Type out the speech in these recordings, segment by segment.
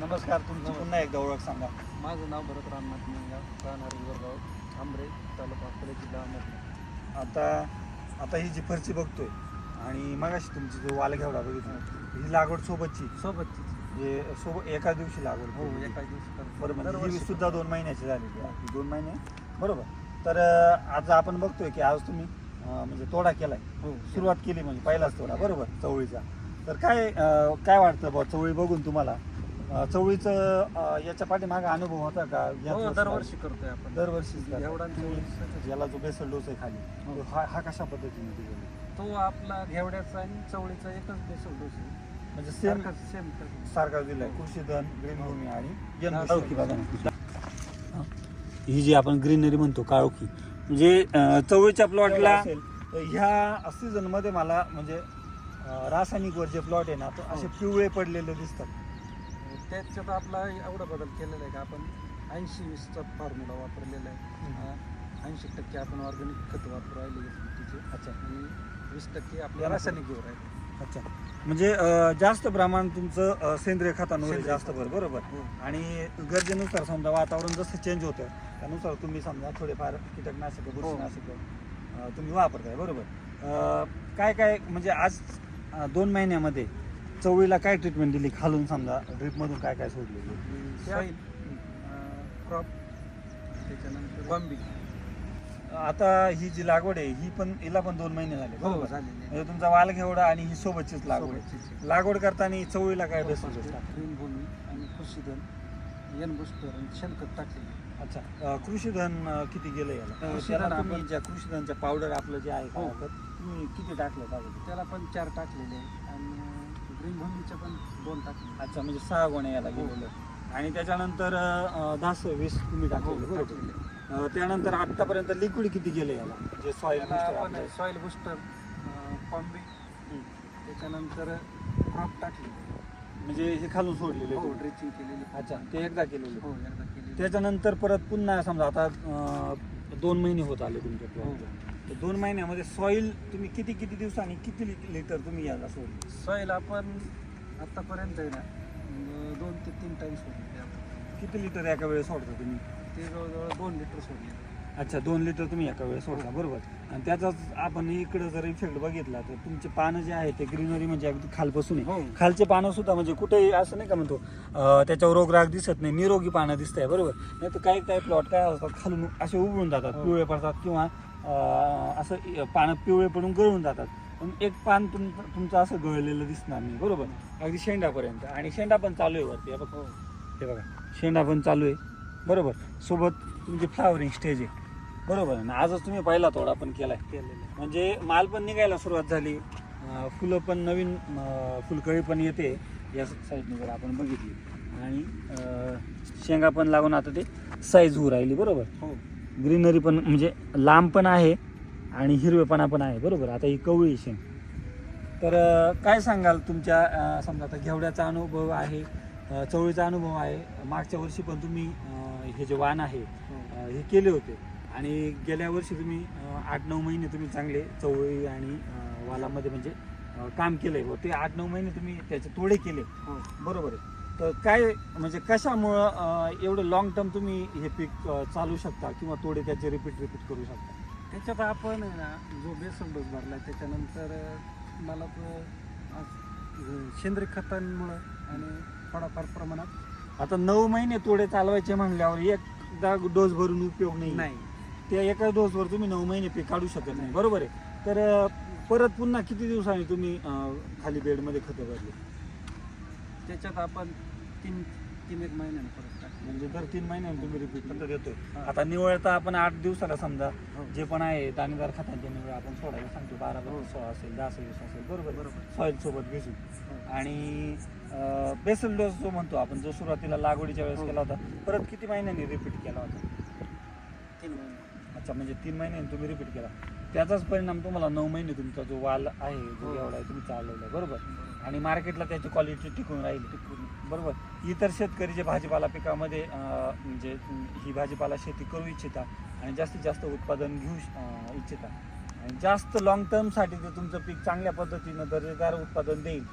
नमस्कार तुमची पुन्हा एकदा ओळख सांगा. माझं नाव भरत रामनाथ मंगाव राहणार हिवरगाव आंबरे तालुका अकोला जिल्हा अहमदनगर. आता आता ही जी फरची बघतोय आणि मगाशी तुमची जो वाल घेवडा बघितला ही. लागवड सोबतची? सोबतचीच. म्हणजे सोबत एका दिवशी लागवड हो. एका दिवशी. बरोबर म्हणजे ही सुद्धा दोन महिन्याची आहे. ही. दोन महिने? बरोबर. तर आज आपण बघतोय की आज तुम्ही म्हणजे तोडा केलाय. हो. सुरुवात केली म्हणजे पहिलाच तोडा. बरोबर चवळीचा. तर काय काय वाटतं बा चवळी बघून तुम्हाला? चवळीचं अं, याच्या पाठीमागे अनुभव होता का? याच हो वर्षी दरवर्षी करतोय आपण. दरवर्षी एवढा चवळीचा याला जो बेसल डोस आहे खाली हो. तो हा हा कशा पद्धतीने दिलेला तो आपला घेवड्याचा आणि चवळीचा एकच बेसल डोस आहे. म्हणजे सेम सेम सारखा दिलाय. कृषीधन ग्रीन भूमी आणि जन हा, काळोखी ना. ही. जी आपण ग्रीनरी म्हणतो काळोखी म्हणजे अं, चवळीच्या प्लॉटला ह्या सीझनमध्ये मला म्हणजे अं, रासायनिक वर जे प्लॉट आहे ना तो असे हो. पिवळे पडलेले दिसतात. त्याच्यात आपला एवढा बदल केलेला आहे का? आपण ऐंशी वीसचा फॉर्म्युला वापरलेला आहे. ऐंशी टक्के आपण ऑर्गॅनिक खत वापरू राहिले तिचे अच्छा. आणि वीस टक्के आपल्या रासायनिक घेऊ राहिले. अच्छा. म्हणजे जास्त प्रमाण तुमचं सेंद्रिय खतांवर जास्त भर बरोबर. हो. आणि गरजेनुसार समजा वातावरण जसं चेंज होतं त्यानुसार तुम्ही समजा थोडेफार कीटकनाशक बुरशीनाशक अं, तुम्ही वापरताय बरोबर. काय काय म्हणजे आज दोन महिन्यामध्ये चवळीला काय ट्रीटमेंट दिली? खालून समजा ड्रीपमधून काय काय सोडलेली क्रॉप त्याच्यानंतर बॉम्बी. आता ही जी लागवड आहे ही पण हिला पण दोन महिने झाले हो म्हणजे तुमचा वाल घेवडा आणि ही सोबतचीच लागवड. लागवड करताना चवळीला काय टाकलं भूमी आणि कृषीधन एन बुस्टर आणि शेणखत टाकलेले अच्छा कृषीधन किती गेलं याला? कृषीधनच्या पावडर आपलं जे आहे हो. तुम्ही किती टाकलं टाकलं त्याला पण चार टाकलेले ग्रीन भूमीचे पण दोन टाकले. अच्छा म्हणजे सहा गोण्या याला हो. गेलेलं. आणि त्याच्यानंतर अं, दहा वीस तुम्ही टाकलेलं हो, बरोबर? टाकलेले. अं, त्यानंतर आतापर्यंत लिक्विड किती गेले याला? जे सॉइल त्याला आपण सॉईल बुस्टर पॉम्बी त्याच्यानंतर क्रॉप टाकली. म्हणजे हे खालून सोडलेले हो तुम्ही. ड्रेचिंग केलेली. अच्छा ते एकदा केलेले. हो एकदा केलेली. त्याच्यानंतर परत पुन्हा समजा आता अं, दोन महिने होत आले तुमच्या हो. प्लॉटला दोन महिन्यामध्ये सॉइल तुम्ही किती किती दिवसांनी किती लि- लिटर तुम्ही याला सोडले? सॉईल आपण आतापर्यंत आहे ना अं, दोन ते तीन टाइम सोडले आपण. किती लिटर एका वेळेस सोडता तुम्ही? ते जवळजवळ दोन लिटर सोडले. अच्छा दोन लिटर तुम्ही एका वेळेस सोडता बरोबर. आणि त्याचाच आपण इकडे जर इफेक्ट बघितला तर तुमचे पानं जे आहे ते ग्रीनरी म्हणजे अगदी खालपासून आहे. हो. खालचे पानं सुद्धा म्हणजे कुठेही असं नाही का म्हणतो अं, त्याच्यावर रोगराग दिसत नाही निरोगी पानं दिसत आहे बरोबर. नाही तर काही काही प्लॉट काय असतात खालून असे उघडून जातात हो. पिवळे पडतात किंवा असं पानं पिवळे पडून गळून जातात. पण एक पान तुम तुमचं असं गळलेलं दिसणार नाही बरोबर? अगदी शेंडापर्यंत. आणि शेंडा पण चालू आहे वरती हे बघ. हो. बघा शेंडा पण चालू आहे बरोबर? सोबत तुमची फ्लावरिंग स्टेज आहे बरोबर? आहे ना आजच तुम्ही पहिला तोडा पण केलेलं आहे. म्हणजे माल पण निघायला सुरुवात झाली. फुलं पण नवीन फुलकळी पण येते या साईडने जर आपण बघितली. आणि शेंगा पण लागून आता ते साईज होऊ राहिली बरोबर? हो. ग्रीनरी पण म्हणजे लांब पण आहे आणि हिरवेपणा पण आहे बरोबर? आता ही कवळी शेंग. तर काय सांगाल तुमच्या समजा आता घेवड्याचा अनुभव आहे चवळीचा अनुभव आहे मागच्या वर्षी पण तुम्ही हे जे वाण आहे हो. हे केले होते. आणि गेल्या वर्षी तुम्ही आठ नऊ महिने तुम्ही चांगले चवळी आणि वालामध्ये म्हणजे काम केलंय. व ते आठ नऊ महिने तुम्ही त्याचे तोडे केले. हो. बरोबर आहे. तर काय म्हणजे कशामुळं अं, एवढं लॉंग टर्म तुम्ही हे पीक अं, चालू शकता किंवा तोडे त्याचे रिपीट रिपीट करू शकता? त्याच्यात आपण आहे ना जो बेसल डोस भरला त्याच्यानंतर अं, मला तो आज, अं, सेंद्रिय खतांमुळं आणि थोडाफार प्रमाणात. आता नऊ महिने तोडे चालवायचे म्हणल्यावर एकदा डोस भरून उपयोग नाही. नाही. त्या एका डोसवर तुम्ही नऊ महिने पीक काढू शकत नाही. बरोबर आहे. तर अं, परत पुन्हा किती दिवसांनी तुम्ही अं, खाली बेडमध्ये खतं भरली? त्याच्यात आपण तीन तीन एक महिन्याने परत म्हणजे दर तीन महिन्यांनी तुम्ही रिपीट खतं देतोय. आता निवळता आपण आठ दिवसाला समजा हो. जे पण आहे दाणेदार खतांचे निवळ आपण सोडायला सांगतो बारा हो. बारा सोळा असेल दहा सव्वीस असेल बरोबर बरोबर सॉईल सोबत भिजून हो. आणि बेसल डोस जो म्हणतो आपण जो सुरुवातीला लागवडीच्या वेळेस हो. केला होता परत किती महिन्यांनी रिपीट केला होता तीन महिने अच्छा म्हणजे तीन महिन्यांनी तुम्ही रिपीट केला त्याचाच परिणाम तुम्हाला नऊ महिने तुमचा जो वाल आहे जो. एवढा आहे तुम्ही चालवला बरोबर बरोबर. आणि मार्केटला त्याची क्वालिटी टिकून राहील. टिकून. बरोबर. इतर शेतकरी जे भाजीपाला पिकामध्ये म्हणजे ही भाजीपाला शेती करू इच्छिता आणि जास्तीत जास्त उत्पादन घेऊ इच्छिता. आणि जास्त लॉंग टर्मसाठी जर तुमचं पीक चांगल्या पद्धतीनं दर्जेदार उत्पादन देईल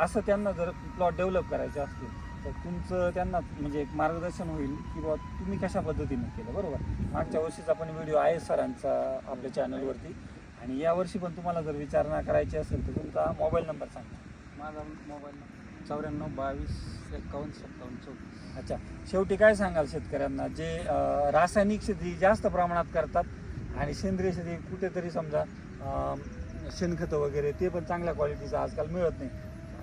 असं त्यांना जर प्लॉट डेव्हलप करायचे असतील तर तुमचं त्यांना म्हणजे एक मार्गदर्शन होईल की बाबा तुम्ही कशा पद्धतीने केलं बरोबर? मागच्या वर्षीचा पण व्हिडिओ आहे सरांचा आपल्या चॅनलवरती आणि यावर्षी पण तुम्हाला जर विचारणा करायची असेल तर तुमचा मोबाईल नंबर सांगा. माझा मोबाईल चौऱ्याण्णव बावीस एकावन्न सत्तावन्न चौतीस अच्छा. शेवटी काय सांगाल शेतकऱ्यांना? जे अं, रासायनिक शेती जास्त प्रमाणात करतात आणि सेंद्रिय शेती कुठेतरी समजा अं, शेणखतं वगैरे ते पण चांगल्या क्वालिटीचं आजकाल मिळत नाही.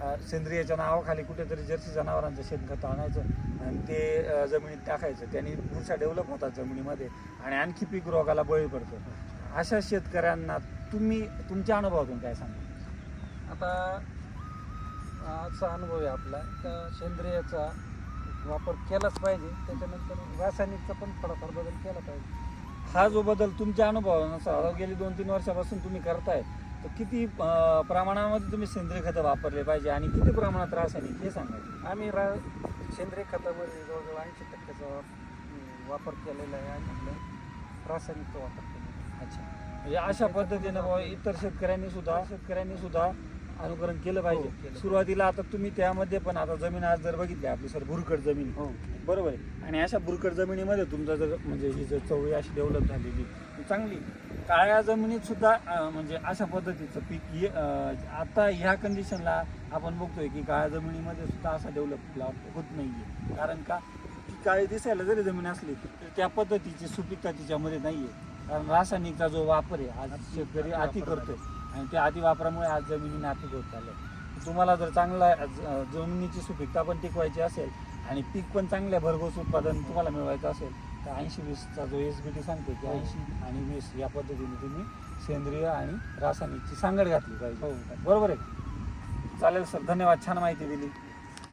अं, सेंद्रियच्या नावाखाली कुठेतरी जर्सी जनावरांचं शेणखतं आणायचं आणि ते अं, जमिनीत टाकायचं. त्याने पुढच्या डेव्हलप होतात जमिनीमध्ये आणि आणखी पीक रोगाला बळी पडतो. अशा शेतकऱ्यांना तुम्ही तुमच्या अनुभवातून काय सांगा आता आजचा अनुभव आहे आपला. का सेंद्रियाचा वापर केलाच पाहिजे. त्याच्यानंतर रासायनिकचा पण थोडाफार बदल केला पाहिजे. हा जो बदल तुमच्या अनुभवानुसार आता गेली दोन तीन वर्षापासून तुम्ही करताय तर किती अं, प्रमाणामध्ये तुम्ही सेंद्रिय खतं वापरले पाहिजे आणि किती प्रमाणात रासायनिक हे सांगायचं आम्ही रा सेंद्रिय खतामध्ये जवळजवळ ऐंशी टक्क्याचा अं, वापर केलेला आहे आणि आपलं रासायनिकचा वापर केलेला आहे. अच्छा. म्हणजे अशा पद्धतीने बाबा इतर शेतकऱ्यांनी सुद्धा शेतकऱ्यांनी सुद्धा अनुकरण केलं हो, पाहिजे केलं. सुरुवातीला आता तुम्ही त्यामध्ये पण आता जमीन आज जर बघितली आपली सर भुरकट जमीन. हो. बरोबर आहे. आणि अशा बुरकट जमिनीमध्ये तुमचं जर म्हणजे ही जर चवळी अशी डेव्हलप झालेली ही चांगली काळ्या जमिनीत सुद्धा म्हणजे अशा पद्धतीचं पीक आता ह्या कंडिशनला आपण बघतोय की काळ्या जमिनीमध्ये सुद्धा असा डेव्हलप होत नाहीये. कारण का? ती काळी दिसायला जरी जमीन असली तर त्या पद्धतीची सुपीकता तिच्यामध्ये नाहीये. कारण रासायनिकचा जो वापर आहे आज शेतकरी अति करतोय. आणि त्या अति वापरामुळे आज जमिनी नापीक होत चालल्या तुम्हाला जर चांगला जमिनीची सुपीकता पण टिकवायची असेल आणि पीक पण चांगल्या भरघोस उत्पादन तुम्हाला मिळवायचं असेल तर ऐंशी वीसचा जो एस बी टी सांगते की ऐंशी आणि वीस या पद्धतीने तुम्ही सेंद्रिय आणि रासायनिकची सांगड घातली पाहिजे. हो. बरोबर आहे? चालेल सर धन्यवाद. छान माहिती दिली.